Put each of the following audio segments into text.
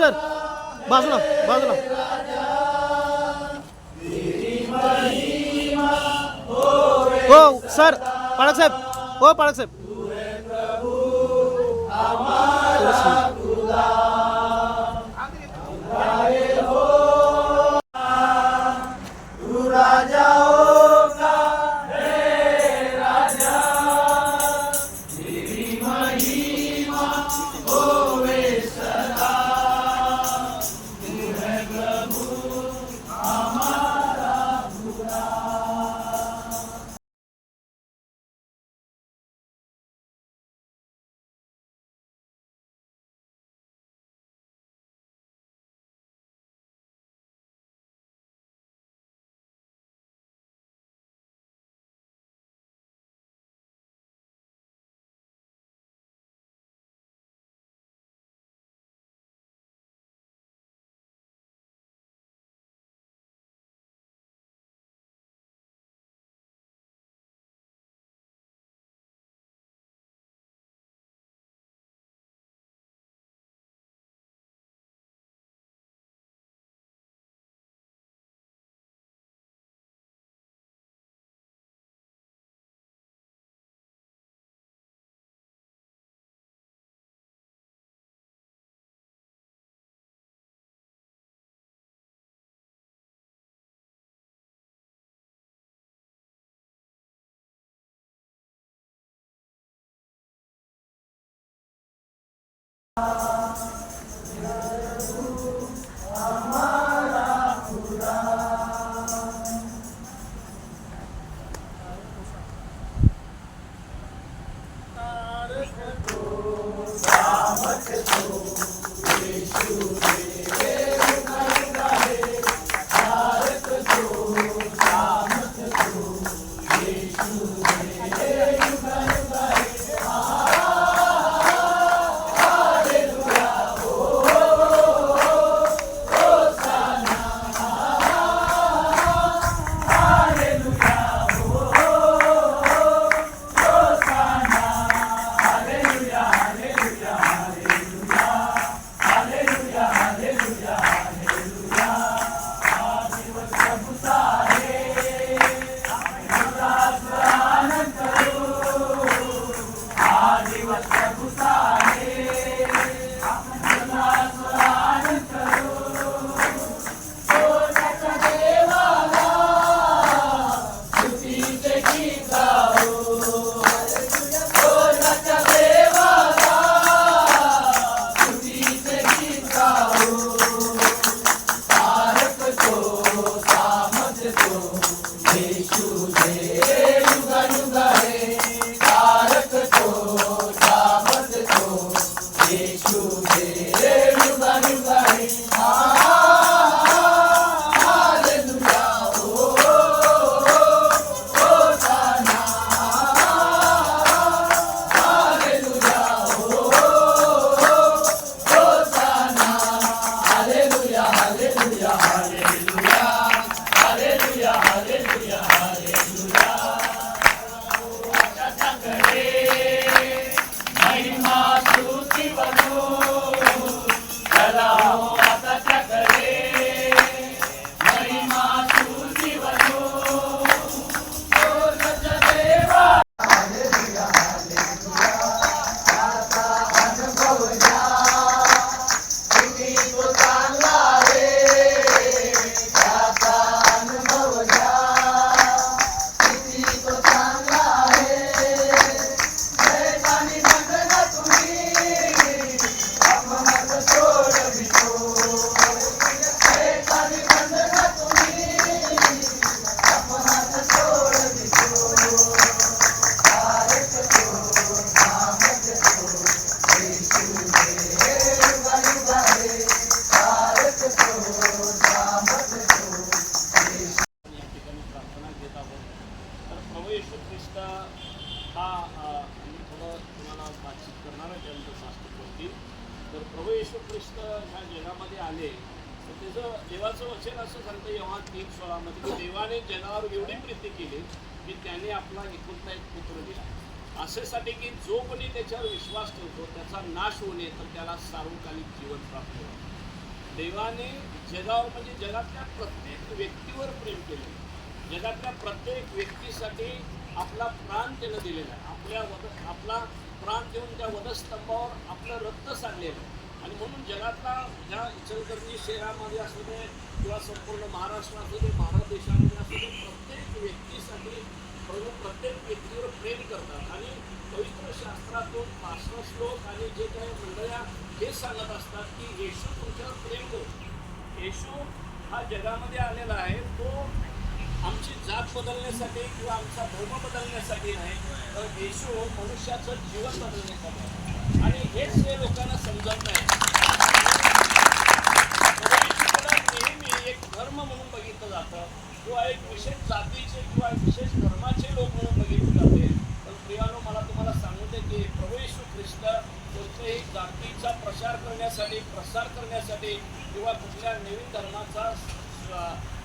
Master बाजूला बाजूला. हो सर पाळक साहेब. हो पाळक साहेब. Thank Jesús. देवाने जगावर म्हणजे जगातल्या प्रत्येक व्यक्तीवर प्रेम केले. जगातल्या प्रत्येक व्यक्तीसाठी आपला प्राण त्यानं दिलेला आहे. आपल्या वध आपला प्राण देऊन त्या वधस्तंभावर आपलं रक्त सांडलेलं आहे. आणि म्हणून जगातला ह्या इचलकरंजी शहरामध्ये असू दे किंवा संपूर्ण महाराष्ट्र असू दे भारत देशामध्ये असू दे प्रत्येक व्यक्तीसाठी प्रभू प्रत्येक व्यक्तीवर प्रेम करतात. आणि पवित्र शास्त्रातून पाचवा श्लोक आणि जे काही मंडळ्या हे सांगत असतात की येशू तुमच्यावर प्रेम करतो येशू हा जगामध्ये आलेला आहे. तो आमची जात बदलण्यासाठी किंवा आमचा धर्म बदलण्यासाठी नाही तर येशू मनुष्याचं जीवन बदलण्यासाठी आणि हेच हे लोकांना समजत नाही. धर्म म्हणून बघितलं जातं किंवा एक विशेष जातीचे किंवा एक विशेष धर्माचे लोक म्हणून बघितले जाते. पण प्रियानो मला तुम्हाला सांगू दे की प्रभू येशू ख्रिस्त कोणत्याही जातीचा प्रचार करण्यासाठी प्रसार करण्यासाठी किंवा कुठल्या नवीन धर्माचा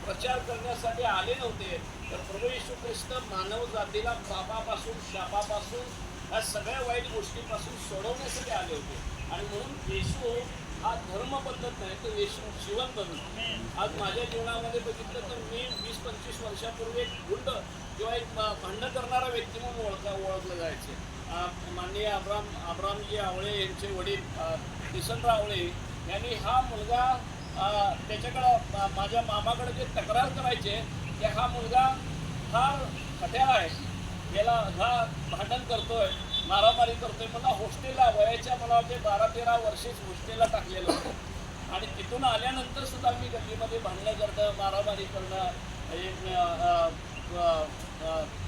प्रचार करण्यासाठी आले नव्हते. तर प्रभू येशू ख्रिस्त मानव जातीला पापापासून शापापासून ह्या सगळ्या वाईट गोष्टीपासून सोडवण्यासाठी आले होते. आणि म्हणून येशू हा धर्म पद्धत नाही तर येशू जीवन बदलतो आज माझ्या जीवनामध्ये बघितलं तर मी वीस पंचवीस वर्षापूर्वी एक गुंड किंवा एक भांडण करणारा व्यक्ती म्हणून ओळखा ओळखलं जायचे. माननीय अब्राम अब्रामजी आवळे यांचे वडील किसनराव आवळे यांनी हा मुलगा त्याच्याकडं माझ्या मामाकडे जे तक्रार करायचे की हा मुलगा फार खट्याला आहे. याला हा भांडण करतोय. मारामारी करतोय. मला हॉस्टेलला वयाच्या मला वाटते बारा तेरा वर्षेच हॉस्टेलला टाकलेलं होतं. आणि तिथून आल्यानंतर सुद्धा मी गल्लीमध्ये भांडणं करणं मारामारी करणं एक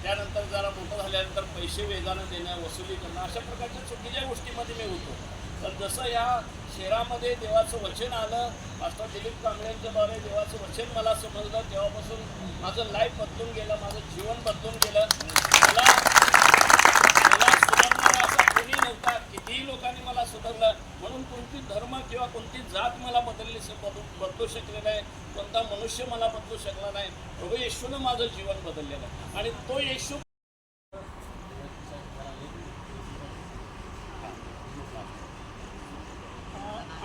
त्यानंतर जरा मोठं झाल्यानंतर पैसे वेगानं देणं वसुली करणं अशा प्रकारच्या चुकीच्या गोष्टीमध्ये मी होतो. तर जसं या शहरामध्ये देवाचं वचन आलं मास्टर दिलीप कांबळेंच्याद्वारे देवाचं वचन मला समजलं तेव्हापासून माझं लाईफ बदलून गेलं माझं जीवन बदलून गेलं. मला सुधारणारा असा कोणी काही लोकांनी मला सुधारलं. म्हणून कोणती धर्म किंवा कोणती जात मला बदलली बदलू बदलू शकले नाही. कोणता मनुष्य मला बदलू शकला नाही. प्रभू येशूनं माझं जीवन बदललेलं आहे. आणि तो येशू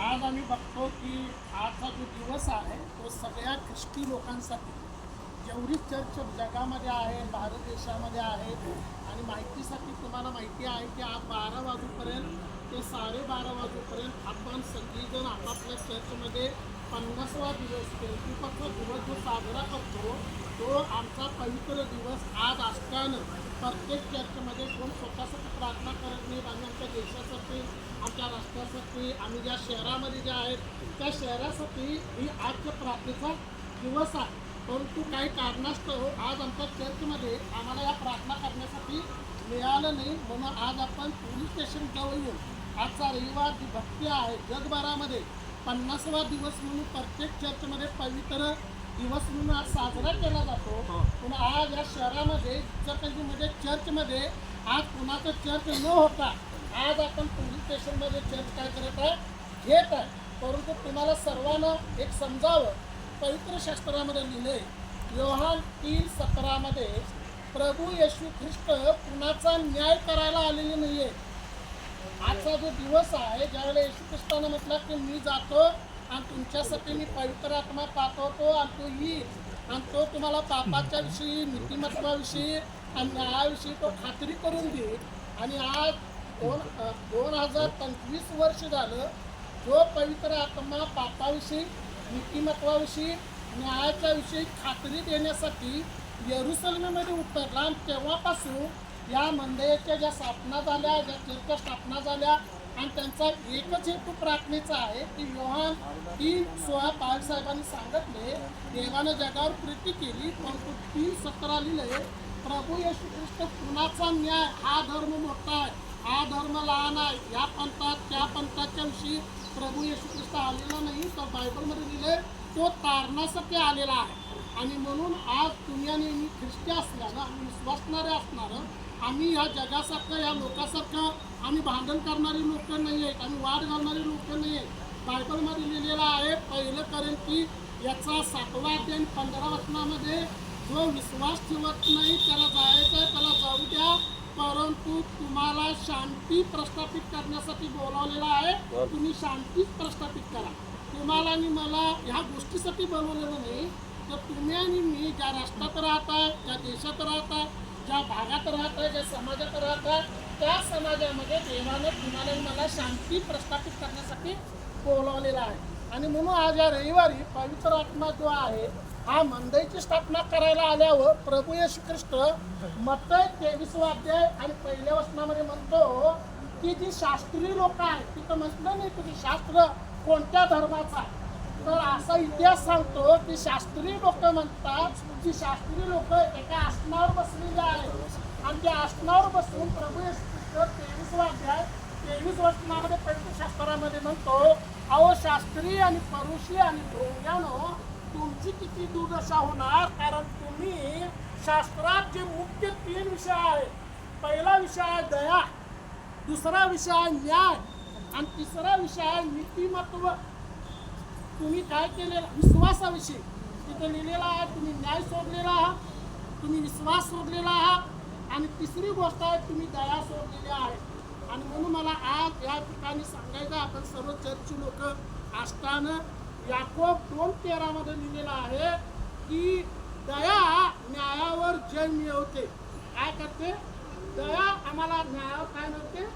आज आम्ही बघतो की आजचा जो दिवस आहे तो सगळ्या ख्रिस्ती लोकांसाठी जेवढी चर्च जगामध्ये आहे भारत देशामध्ये आहे आणि माहितीसाठी तुम्हाला माहिती आहे की आज बारा वाजूपर्यंत ते साडेबारा वाजूपर्यंत आपण सगळीजण आपापल्या चर्चमध्ये पन्नासवा दिवस पेंटिपाचा दिवस जो साजरा करतो तो आमचा पवित्र दिवस आज असल्यानं प्रत्येक चर्चमध्ये कोण स्वतःसाठी प्रार्थना करत नाहीत आम्ही आमच्या देशासाठी आमच्या राष्ट्रासाठी आम्ही ज्या शहरामध्ये ज्या आहेत त्या शहरासाठी ही आजच्या प्रार्थनेचा दिवस आहे. परंतु काही कारणास्तव आज आमच्या चर्चमध्ये आम्हाला या प्रार्थना करण्यासाठी मिळालं नाही. म्हणून आज आपण पोलीस स्टेशन जवळ येऊन आजचा रविवार जी भक्ती आहे जगभरामध्ये पन्नासवा दिवस म्हणून प्रत्येक चर्चमध्ये पवित्र दिवस म्हणून आज साजरा केला जातो. पण आज या शहरामध्ये इचलकरंजीमध्ये चर्चमध्ये आज कुणाचं चर्च न होता आज आपण पोलीस स्टेशनमध्ये चर्च काय करत आहे घेत आहे परंतु तुम्हाला सर्वांना एक समजावं पवित्र शास्त्रामध्ये लिहिले योहान तीन सतरामध्ये प्रभू येशू ख्रिस्त कुणाचा न्याय करायला आलेले नाही आहे आजचा जो दिवस आहे ज्यावेळेला येशू ख्रिस्तानं म्हटलं की मी जातो आणि तुमच्यासाठी मी पवित्र आत्मा पाठवतो आणि तो येईल आणि तो तुम्हाला पापाच्या विषयी नीतिमत्वाविषयी आणि न्यायाविषयी तो खात्री करून देईल. आणि आज दोन दोन हजार पंचवीस वर्ष झालं जो पवित्र आत्मा पापाविषयी नीतिमत्वाविषयी न्यायाच्या विषयी खात्री देण्यासाठी येरुसलमेमध्ये उतरला आणि तेव्हापासून या मंदिराच्या ज्या स्थापना झाल्या ज्या चर्चा स्थापना झाल्या आणि त्यांचा एकच हेतू प्रार्थनेचा आहे की योहान तीन सोळा बाळासाहेबांनी सांगितले देवानं जगावर प्रीती केली परंतु तीन सतरा लिहिले प्रभू येशू ख्रिस्त कुणाचा न्याय हा धर्म मोठा आहे? हा धर्म लहान आहे. या पंथात त्या पंथाच्या विषयी प्रभू येशू ख्रिस्त आलेला नाही तर बायबलमध्ये लिहिले तो तारणासाठी आलेला आहे. आणि म्हणून आज तुम्ही आणि मी ख्रिस्ती असल्यानं आम्ही विश्वासणारे असणारं आम्ही ह्या जगासारखं या लोकासारखं आम्ही भांडण करणारी लोक नाही आहेत आम्ही वाद घालणारी लोक नाही आहेत. बायबलमध्ये लिहिलेलं आहे पहिलं करेन की याचा सातवा ते पंधरा वचनामध्ये जो विश्वास ठेवत नाही त्याला जायचं आहे त्याला जाऊ द्या. परंतु तुम्हाला शांती प्रस्थापित करण्यासाठी बोलावलेलं आहे तुम्ही शांतीच प्रस्थापित करा. तुम्हाला आणि मला ह्या गोष्टीसाठी बनवलेलं नाही तर तुम्ही आणि मी ज्या राष्ट्रात राहताय ज्या देशात राहताय ज्या भागात राहताय ज्या समाजात राहताय त्या समाजामध्ये देवानं तुम्हाला मला शांती प्रस्थापित करण्यासाठी बोलावलेलं आहे. आणि म्हणून आज या रविवारी पवित्र आत्मा जो आहे हा मंदईची स्थापना करायला आल्यावर प्रभू येशू ख्रिस्त मत तेवीस अध्याय आणि पहिल्या वचनामध्ये म्हणतो की जी शास्त्रीय लोक आहेत तिथं म्हटलं नाही तुम्ही शास्त्र कोणत्या धर्माचा आहे. तर असा इतिहास सांगतो की शास्त्रीय लोक म्हणतात की शास्त्रीय लोक एका आसनावर बसलेले आहेत. आणि त्या आसनावर बसून प्रभू येशू तेवीस अध्याय तेवीस वचनामध्ये पवित्र शास्त्रामध्ये म्हणतो अहो शास्त्री आणि परुषी आणि ढोंग्यानो तुमची किती दुर्दशा होणार? कारण तुम्ही शास्त्रात जे मुख्य तीन विषय आहेत. पहिला विषय आहे दया दुसरा विषय आहे न्याय आणि तिसरा विषय आहे नीतिमत्व. तुम्ही काय केलेलं? विश्वासाविषयी. तिथे लिहिलेला आहे तुम्ही न्याय सोडलेला आहात तुम्ही विश्वास सोडलेला आहात आणि तिसरी गोष्ट आहे तुम्ही दया सोडलेली आहे. आणि म्हणून मला आज या ठिकाणी सांगायचं आपण सर्व चर्ची लोक असताना याकोब दोन तेरामध्ये लिहिलेलं आहे की दया न्यायावर जय मिळवते. काय करते? दया आम्हाला न्यायावर काय मिळते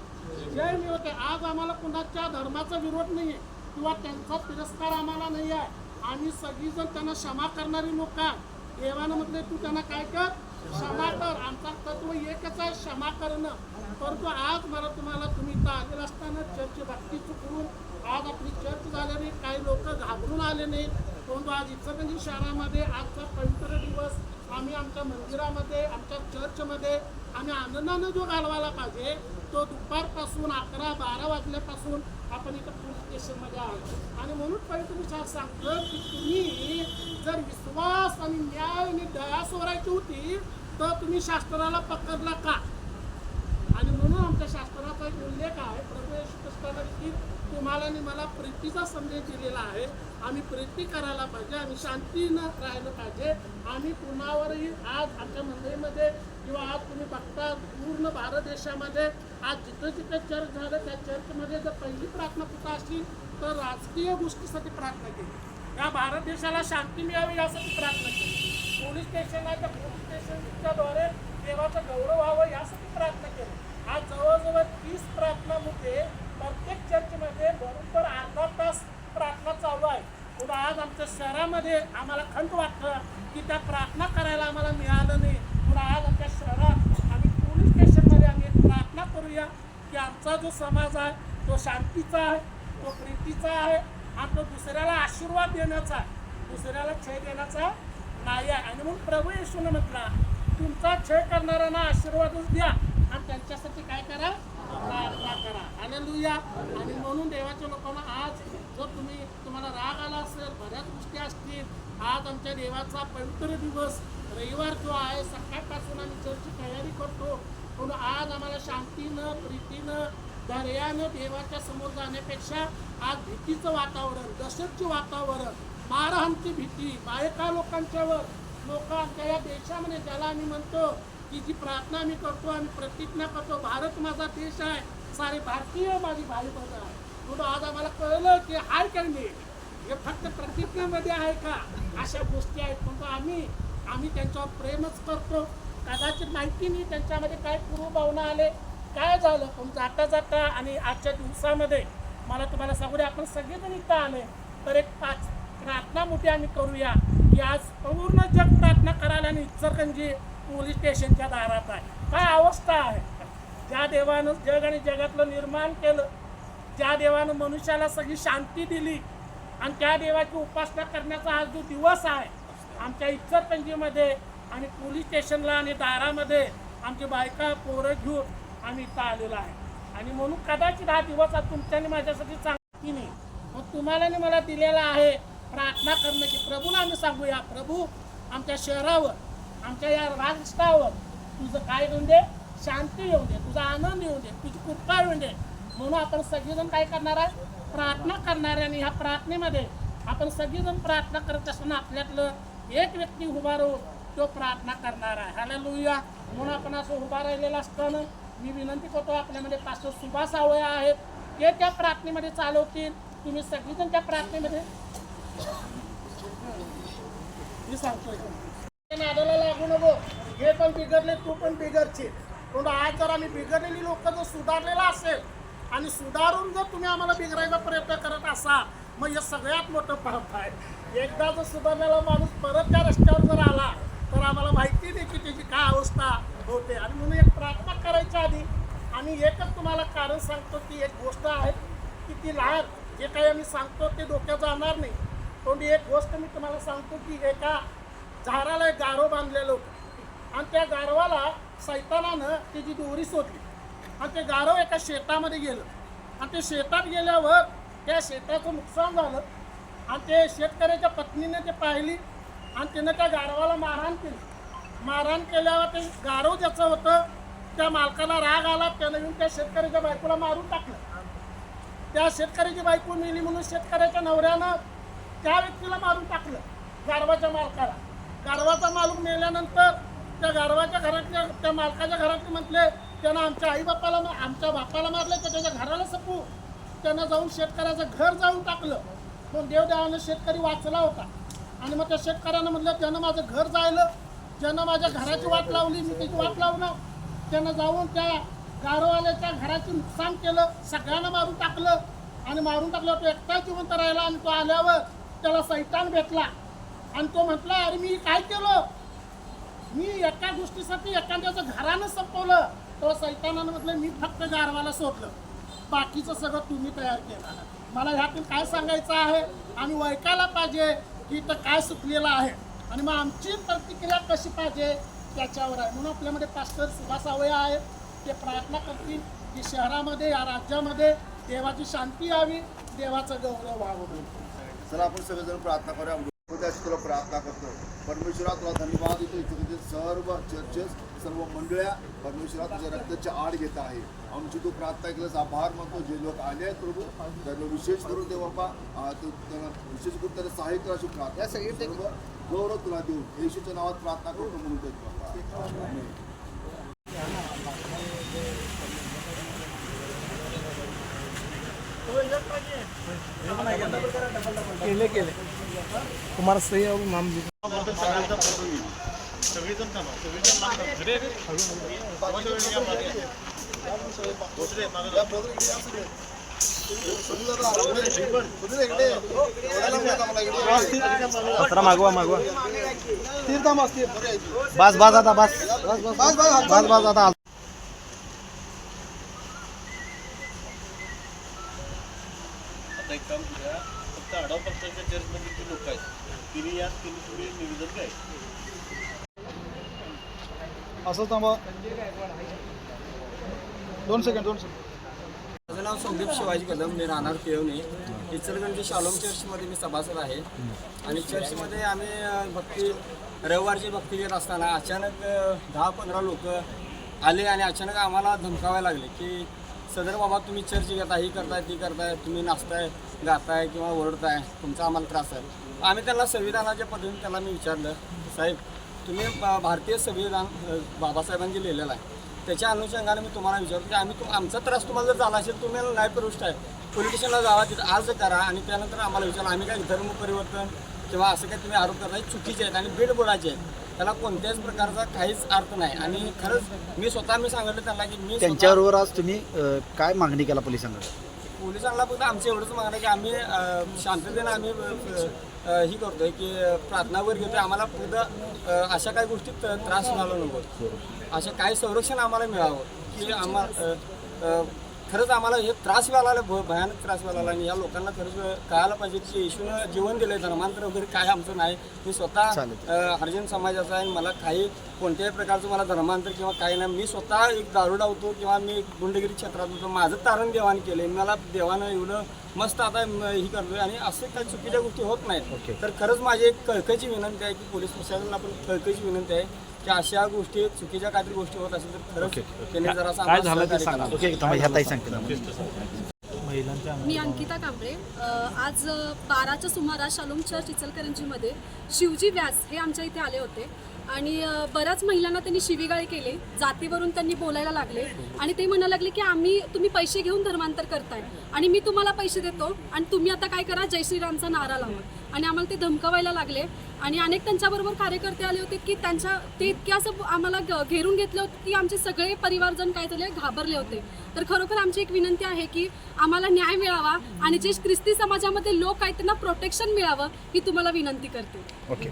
जय मिळवते. आज आम्हाला कुणाच्या धर्माचा विरोध नाही आहे किंवा त्यांचा तिरस्कार आम्हाला नाही आहे. आम्ही सगळीजण त्यांना क्षमा करणारी लोक आहे देवानं म्हटले तू त्यांना काय कर? क्षमा कर. आमचा तत्व एकच आहे क्षमा करणं. परंतु आज मला तुम्हाला तुम्ही इथं आलेला असताना चर्च भक्ती चुकवून आज आपली चर्च झाल्याने काही लोक घाबरून आले नाही परंतु आज इचलकरंजी शहरामध्ये आजचा पवित्र दिवस आम्ही आमच्या मंदिरामध्ये आमच्या चर्चमध्ये आम्ही आनंदानं जो घालवायला पाहिजे तो दुपारपासून अकरा बारा वाजल्यापासून आपण इथं पोलीस स्टेशनमध्ये आहोत. आणि म्हणून पवित्र विचार सांगतो की तुम्ही जर विश्वास आणि न्याय आणि दया सोडायची होती तर तुम्ही शास्त्राला पकडला का? आमच्या शास्त्राचा एक उल्लेख आहे. प्रभू येशू ख्रिस्ताने की तुम्हाला आणि मला प्रीतीचा संदेश दिलेला आहे. आम्ही प्रीती करायला पाहिजे. आम्ही शांतीनं राहिलं पाहिजे. आम्ही कुणावरही आज आमच्या मंदिरमध्ये किंवा आज तुम्ही बघता पूर्ण भारत देशामध्ये आज जिथं जिथं चर्च झालं त्या चर्चमध्ये जर पहिली प्रार्थना कुठं असली तर राजकीय गोष्टीसाठी प्रार्थना केली. या भारत देशाला शांती मिळावी यासाठी प्रार्थना केली. पोलीस स्टेशनला त्या पोलीस स्टेशनच्याद्वारे देवाचा गौरव व्हावं यासाठी प्रार्थना केली. आज जवळजवळ तीस प्रार्थनामध्ये प्रत्येक चर्चमध्ये बरोबर अर्धा तास प्रार्थना चालू आहे. पुढं आज आमच्या शहरामध्ये आम्हाला खंत वाटतं की त्या प्रार्थना करायला आम्हाला मिळालं नाही. पुढं आज आमच्या शहरात आम्ही पोलीस स्टेशनमध्ये आम्ही एक प्रार्थना करूया की आमचा जो समाज आहे तो शांतीचा आहे तो प्रीतीचा आहे आणि तो दुसऱ्याला आशीर्वाद देण्याचा आहे. दुसऱ्याला छय देण्याचा नाही आहे. आणि म्हणून प्रभू येशून म्हटला तुमचा छय करणाऱ्यांना आशीर्वादच द्या. त्यांच्यासाठी काय करा? प्रार्थना करा. हालेलुया. आणि म्हणून देवाच्या लोकांना आज जर तुम्ही तुम्हाला राग आला असेल बऱ्याच गोष्टी असतील आज आमच्या देवाचा पवित्र दिवस रविवार जो आहे सकाळपासून आम्ही चर्चची तयारी करतो. म्हणून आज आम्हाला शांतीनं प्रीतीनं दर्यानं देवाच्या समोर जाण्यापेक्षा आज भीतीचं वातावरण दशकचे वातावरण मारहाणची भीती बायका लोकांच्यावर लोक आमच्या या देशामध्ये ज्याला आम्ही म्हणतो की जी प्रार्थना आम्ही करतो आम्ही प्रतिज्ञा करतो भारत माझा देश आहे. सारे भारतीय माझी भाई बंद आहे म्हणून आज आम्हाला कळलं की हाय काय नाही? हे फक्त प्रतिज्ञामध्ये आहे का? अशा गोष्टी आहेत. म्हणतो आम्ही आम्ही त्यांच्यावर प्रेमच करतो. कदाचित माहिती नाही त्यांच्यामध्ये काय पूर्वभावना आले काय झालं. पण जाता जाता आणि आजच्या दिवसामध्ये मला तुम्हाला सांगू द्या आपण सगळेजण इथं आले. तर एक पाच प्रार्थना मोठी आम्ही करूया. की आज पूर्ण जग प्रार्थना करायला आणि इचलकरंजी पोलीस स्टेशनच्या दारात आहे. काय अवस्था आहे? ज्या देवानं जग आणि जगातलं निर्माण केलं ज्या देवानं मनुष्याला सगळी शांती दिली आणि त्या देवाची उपासना करण्याचा हा जो दिवस आहे आमच्या इचलकरंजीमध्ये आणि पोलीस स्टेशनला आणि दारामध्ये आमची बायका पोरं घेऊन आम्ही इथं आलेलो आहे. आणि म्हणून कदाचित हा दिवस आज तुमच्यानी माझ्यासाठी चांगली नाही. मग तुम्हाला मला दिलेला आहे प्रार्थना करणं की प्रभूला आम्ही सांगूया प्रभू आमच्या शहरावर आमच्या या राष्ट्रावर तुझं काय येऊन दे शांती येऊ दे तुझा आनंद येऊ दे तुझी कृपा येऊन दे. म्हणून आपण सगळेजण काय करणार आहे? प्रार्थना करणार आहे आणि ह्या प्रार्थनेमध्ये आपण सगळेजण प्रार्थना करत असताना आपल्यातलं एक व्यक्ती उभा राहून तो प्रार्थना करणार आहे. ह्याला लुया म्हणून आपण असं उभा राहिलेलं असताना मी विनंती करतो आपल्यामध्ये पाच सुभाष आवया आहेत. ते त्या प्रार्थनेमध्ये चालवतील. तुम्ही सगळीजण त्या प्रार्थनेमध्ये मी सांगतोय. नादाला लागू नको. हे पण बिघडले तू पण बिघडशील. पण आज जर आम्ही बिघडलेली लोक जर सुधारलेला असेल आणि सुधारून जर तुम्ही आम्हाला बिघडायचा प्रयत्न करत असाल मग हे सगळ्यात मोठं पाप आहे. एकदा जर सुधारलेला माणूस परत त्या रस्त्यावर जर आला तर आम्हाला माहिती नाही की त्याची काय अवस्था होते. आणि म्हणून एक प्रार्थना करायच्या आधी आणि एकच तुम्हाला कारण सांगतो की एक गोष्ट आहे की ती लहान. जे काही आम्ही सांगतो ते डोक्यात जाणार नाही. पण एक गोष्ट मी तुम्हाला सांगतो की एका झाडाला एक गारो बांधलेलं होतं. आणि त्या गारवाला सैतानानं त्याची दोरी सोडली. आणि ते गारव एका शेतामध्ये गेलं. आणि ते शेतात गेल्यावर त्या शेताचं नुकसान झालं. आणि ते शेतकऱ्याच्या पत्नीने ते पाहिली. आणि त्यानं त्या गारवाला मारहाण केली. मारहाण केल्यावर ते गारव ज्याचं होतं त्या मालकाला राग आला. त्यानं येऊन त्या शेतकऱ्याच्या बायकोला मारून टाकलं. त्या शेतकऱ्याची बायको मिली म्हणून शेतकऱ्याच्या नवऱ्यानं त्या व्यक्तीला मारून टाकलं. गारवाच्या मालकाला. गारवाचा मालूक नेल्यानंतर त्या गारवाच्या घरातल्या त्या मालकाच्या घरातले म्हटले त्यानं आमच्या आईबापाला मा- आमच्या बापाला मारलं तर त्याच्या घराला सपू त्यानं जाऊन शेतकऱ्याचं घर जाऊन टाकलं. पण देवदेवानं शेतकरी वाचला होता. आणि मग त्या शेतकऱ्यानं म्हटलं त्यानं माझं घर जायलं ज्यानं माझ्या घराची वाट लावली मी त्याची वाट लावणं त्यानं जाऊन त्या गारोवाल्याच्या घराचे नुकसान केलं सगळ्यांना मारून टाकलं. आणि मारून टाकलं तो एकटा जिवंत राहिला आणि तो आल्यावर त्याला सैतान भेटला. आणि तो म्हटला अरे मी काय केलं? मी एका गोष्टीसाठी एखाद्याचं घरानं संपवलं. तो सैतानानं म्हटलं मी फक्त गारवाला सोडलं. बाकीचं सगळं तुम्ही तयार केलं मला ह्यातून काय सांगायचं आहे? आणि वैकायला पाहिजे की इथं काय सुटलेलं आहे? आणि मग आमची प्रतिक्रिया कशी पाहिजे त्याच्यावर आहे. म्हणून आपल्यामध्ये पास्टर सुभाष आवळे आहेत. ते प्रार्थना करतील की शहरामध्ये या राज्यामध्ये देवाची शांती यावी देवाचं गौरव व्हावं. म्हणून चला आपण सगळेजण प्रार्थना करूया. उद्याची तुला प्रार्थना करतो. परमेश्वरा तुला धन्यवाद देतो. इथे सर्व चर्चेस सर्व मंडळ्या परमेश्वरा तुझ्या रक्ताची आड घेत आहे. आमची तू प्रार्थना केल्यास आभार मानतो. जे लोक आले आहेत प्रभू त्यांना विशेष करून दे बाबा त्यांना विशेष करून त्यांना सहाय्य करायची प्रार्थना सर्व गौरव तुला देऊ. येशूच्या नावात प्रार्थना करतो म्हणून देत बाबा आमेन. केले. तुम्हाला सही कुमारस्त्री नाम पत्रा मागवा मागवा बस बस आता बस बस बस बस बस आता पक्षाच्या चर्चमध्ये जी लोक आहेत. तिने यात तिने निवेदन काय? असं थांबा. दोन सेकंड दोन सेकंड माझं नाव संदीप शिवाजी कदम मी राहणार पिळवणे. इचलगंजी शालोम चर्चमध्ये मी सभासद आहे. आणि चर्चमध्ये आम्ही भक्ती रविवारची भक्ती घेत असताना अचानक दहा पंधरा लोक आले आणि अचानक आम्हाला धमकावायला लागले की सदर बाबा तुम्ही चर्च घेता ही करताय ती करताय तुम्ही नाचताय गाताय किंवा ओरडताय तुमचा आम्हाला त्रास आहे. आम्ही त्यांना संविधानाच्या पद्धतीने त्याला मी विचारलं साहेब तुम्ही भारतीय संविधान बाबासाहेबांनी लिहिलेलं आहे. त्याच्या अनुषंगाने मी तुम्हाला विचारतो की आम्ही तुम आमचा त्रास तुम्हाला जर झाला असेल तुम्ही न्यायपृष्ठ आहे. पोलिटिशियनला जावा तिथं अर्ज करा आणि त्यानंतर आम्हाला विचारा आम्ही काय धर्म परिवर्तन किंवा असं काही तुम्ही आरोप करताय चुकीचे आहेत आणि बेड बोलायचे आहेत. त्याला कोणत्याच प्रकारचा काहीच अर्थ नाही. आणि खरंच मी स्वतः मी सांगितलं त्यांना की मी स्वतः- त्यांच्याबरोबर आज तुम्ही अ, काय मागणी केला पोलिसांना पोलिसांना फक्त आमचं एवढंच मागणं आहे की आम्ही अ, शांततेनं आम्ही अ, अ, ही करतोय की प्रार्थनावर घेतोय. आम्हाला फक्त अ, अशा काही गोष्टीत त्रास व्हायला नको. अशा काही संरक्षण आम्हाला मिळावं की आम्हाला खरंच आम्हाला हे त्रास व्हायला भ- भयानक त्रास व्हायला लागला. आणि या लोकांना खरंच कळायला पाहिजे की येशूनं जीवन दिलंय धर्मांतर वगैरे काय आमचं नाही. मी स्वतः हरिजन समाजाचा आहे आणि मला काही कोणत्याही प्रकारचं मला धर्मांतर किंवा काही नाही. मी स्वतः एक दारुडा होतो किंवा मी एक गुंडगिरी क्षेत्रात होतो. माझं तारण देवाने केले मला देवानं एवढं मस्त आता ही करतोय आणि असं काही चुकीच्या गोष्टी होत नाहीत. तर खरंच माझी एक कळकळीची विनंती आहे की पोलीस प्रशासनाला पण कळकळीची विनंती आहे की अशा गोष्टी चुकीच्या काहीतरी गोष्टी होत असेल तर खरंच त्यांनी जरा काय झालं ते सांगा. सांगते. मी अंकिता कांबळे. आज बाराच्या सुमारास शालोम चर्च इचलकरंजीमध्ये शिवजी व्यास हे आमच्या इथे आले होते. आणि बऱ्याच महिलांना त्यांनी शिवीगाळी केले जातीवरून त्यांनी बोलायला लागले. आणि ते म्हणायला लागले की आम्ही तुम्ही पैसे घेऊन धर्मांतर करताय. आणि मी तुम्हाला पैसे देतो. आणि तुम्ही आता काय करा? जय श्रीरामचा नारा लावा. आणि आम्हाला ते धमकवायला लागले. आणि अनेक त्यांच्याबरोबर कार्यकर्ते आले होते की त्यांच्या ते इतके असं आम्हाला घेरून घेतले होते की आमचे सगळे परिवारजण काय झाले घाबरले होते. तर खरोखर आमची एक विनंती आहे की आम्हाला न्याय मिळावा आणि जे ख्रिस्ती समाजामध्ये लोक आहेत त्यांना प्रोटेक्शन मिळावं ही तुम्हाला विनंती करते. ओके